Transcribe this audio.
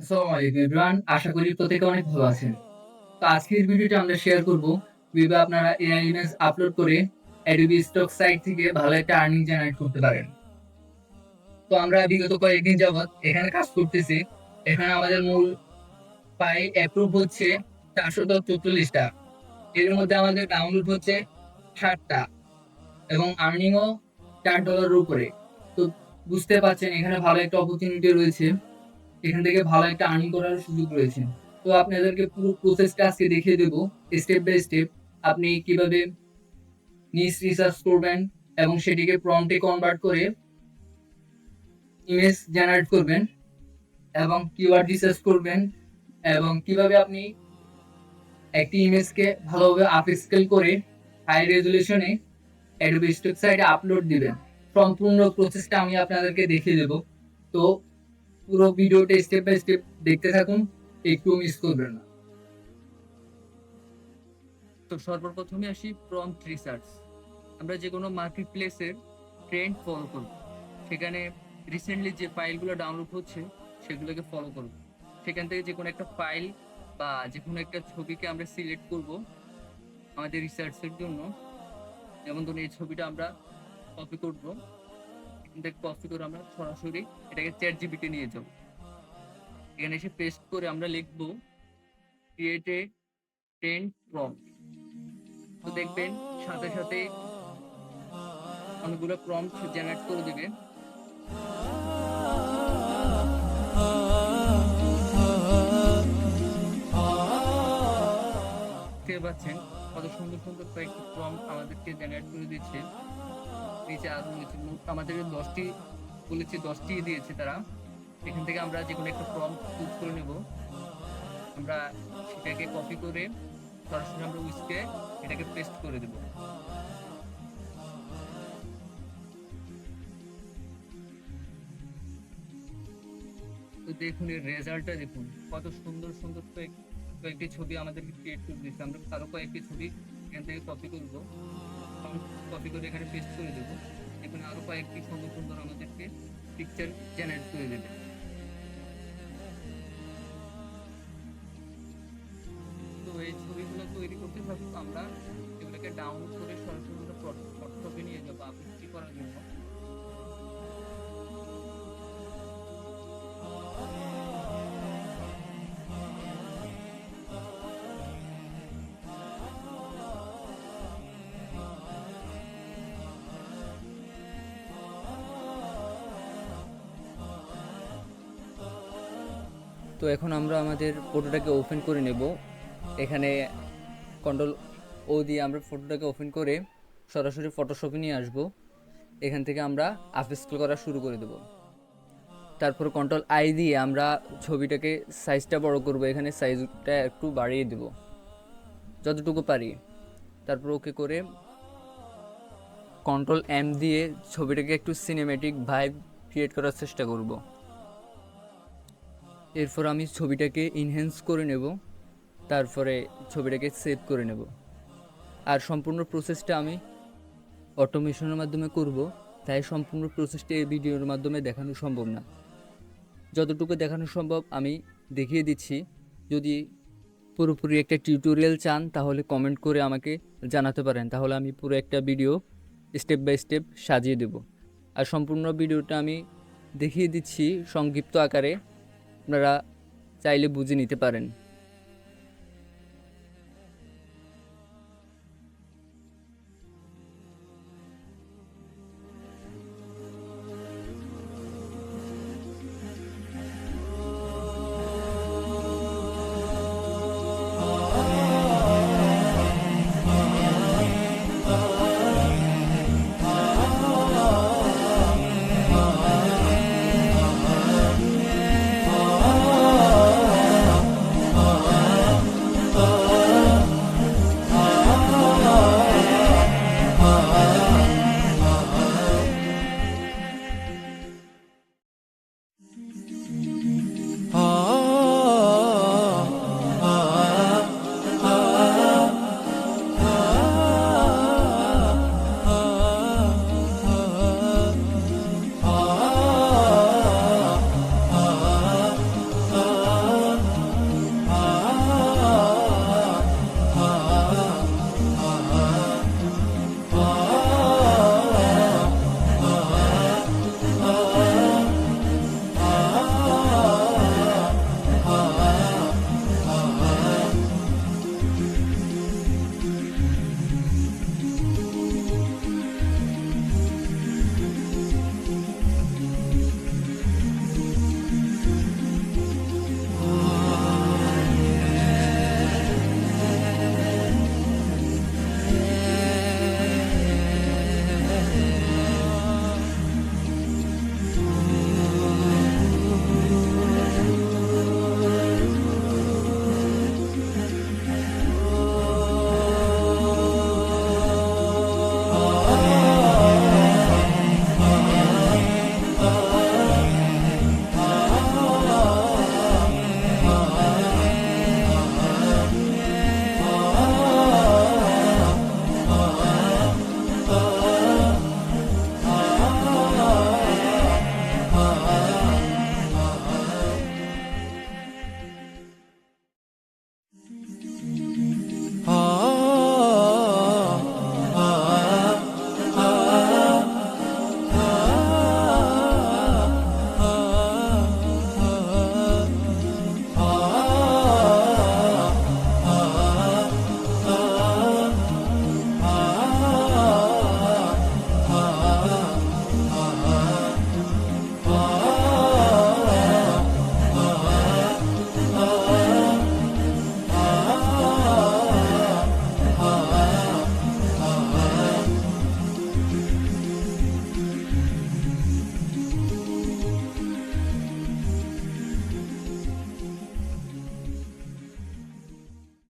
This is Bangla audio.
আসসালামু আশা করি প্রত্যেকে অনেক ভালো আছেন। তো আজকের ভিডিওটা আমরা শেয়ার করব কীভাবে আপনারা এআই ইমেজ আপলোড করে অ্যাডোবি স্টক সাইট থেকে ভালো একটা আর্নিং জেনারেট করতে পারেন। তো আমরা বিগত কয়েকদিন যাবত এখানে কাজ করতেছি। এখানে আমাদের মূল পাই অ্যাপ্রুভ হচ্ছে চারশো চৌচল্লিশটা। এর মধ্যে আমাদের ডাউনলোড হচ্ছে ষাটটা এবং আর্নিংও চার ডলারের উপরে। তো বুঝতে পারছেন এখানে ভালো একটা অপরচুনিটি রয়েছে। এখান থেকে ভালো একটা আর্নিং করার সুযোগ রয়েছে। তো আপনাদেরকে পুরো প্রসেসটা আজকে দেখিয়ে দেব স্টেপ বাই স্টেপ আপনি কীভাবে নিজ রিসার্চ করবেন এবং সেটিকে প্রম্পটে কনভার্ট করে ইমেজ জেনারেট করবেন এবং কিওয়ার্ড রিসার্চ করবেন এবং কীভাবে আপনি একটি ইমেজকে ভালোভাবে আপস্কেল করে হাই রেজুলেশনে অ্যাডোবি স্টক সাইটে আপলোড দিবেন। সম্পূর্ণ প্রসেসটা আমি আপনাদেরকে দেখিয়ে দেব। তো পুরো ভিডিওটা স্টেপ বাই স্টেপ দেখতে থাকুন একটু মিস করবেন না। তো সর্বপ্রথমে আসি প্রম্পট রিসার্চ আমরা যে কোনো মার্কেট প্লেসের ট্রেন্ড ফলো করব। সেখানে রিসেন্টলি যে ফাইলগুলো ডাউনলোড হচ্ছে, সেগুলোকে ফলো করব। সেখান থেকে যে কোনো একটা ফাইল বা যে কোনো একটা ছবিকে আমরা সিলেক্ট করব আমাদের রিসার্চের জন্য। যেমন ধরুন এই ছবিটা আমরা কপি করব। থেকে কপি করে আমরা সরাসরি এটাকে চ্যাট জিবিতে নিয়ে যাব। এখানে এসে পেস্ট করে আমরা লিখব ক্রিয়েট এ টেন প্রম্পট তো দেখবেন সাথে সাথে অনেকগুলো প্রম্পট জেনারেট করে দিবে। দেখতে পাচ্ছেন কত সুন্দর সুন্দর কয়েকটি প্রম্পট আমাদেরকে জেনারেট করে দিচ্ছে। নিচে আমাদের দশটি বলেছে দশটি দিয়েছে তারা, এখান থেকে আমরা যে কোনো একটা ফর্ম চুজ করে নেব। আমরা সেটাকে কপি করে সরাসরি আমরা উইসকে এটাকে পেস্ট করে দেব। তো দেখুন, এর রেজাল্টটা দেখুন, কত সুন্দর সুন্দর কয়েক কয়েকটি ছবি আমাদেরকে ক্রিয়েট করে দিচ্ছে আমরা আরও কয়েকটি ছবি এখান থেকে কপি করব। কপি করে এখানে পেস্ট করে দেবো। এখানে আরও কয়েকটি সুন্দর সুন্দর আমাদেরকে পিকচার জেনারেট করে দেবে। তো এই ছবিগুলো তৈরি করতে থাকব আমরা, এগুলোকে ডাউনলোড করে সরাসরি আমরা ফটোশপে নিয়ে যাব তো এখন আমরা আমাদের ফটোটাকে ওপেন করে নেব। এখানে কন্ট্রোল ও দিয়ে আমরা ফটোটাকে ওপেন করে সরাসরি ফটোশপে নিয়ে আসব। এখান থেকে আমরা আপস্কেল করা শুরু করে দেব। তারপর কন্ট্রোল আই দিয়ে আমরা ছবিটাকে সাইজটা বড় করব। এখানে সাইজটা একটু বাড়িয়ে দেব। যতটুকু পারি। তারপর ওকে করে কন্ট্রোল এম দিয়ে ছবিটাকে একটু সিনেমেটিক ভাইব ক্রিয়েট করার চেষ্টা করব। এরপর আমি ছবিটাকে ইনহ্যান্স করে নেব, তারপরে ছবিটাকে সেভ করে নেব। আর সম্পূর্ণ প্রসেসটা আমি অটোমেশনের মাধ্যমে করব, তাই সম্পূর্ণ প্রসেসটা এই ভিডিওর মাধ্যমে দেখানো সম্ভব না। যতটুকু দেখানো সম্ভব, আমি দেখিয়ে দিচ্ছি। যদি পুরোপুরি একটা টিউটোরিয়াল চান, তাহলে কমেন্ট করে আমাকে জানাতে পারেন। তাহলে আমি পুরো একটা ভিডিও স্টেপ বাই স্টেপ সাজিয়ে দেব। আর সম্পূর্ণ ভিডিওটা আমি দেখিয়ে দিচ্ছি সংক্ষিপ্ত আকারে। আপনারা চাইলে বুঝে নিতে পারেন।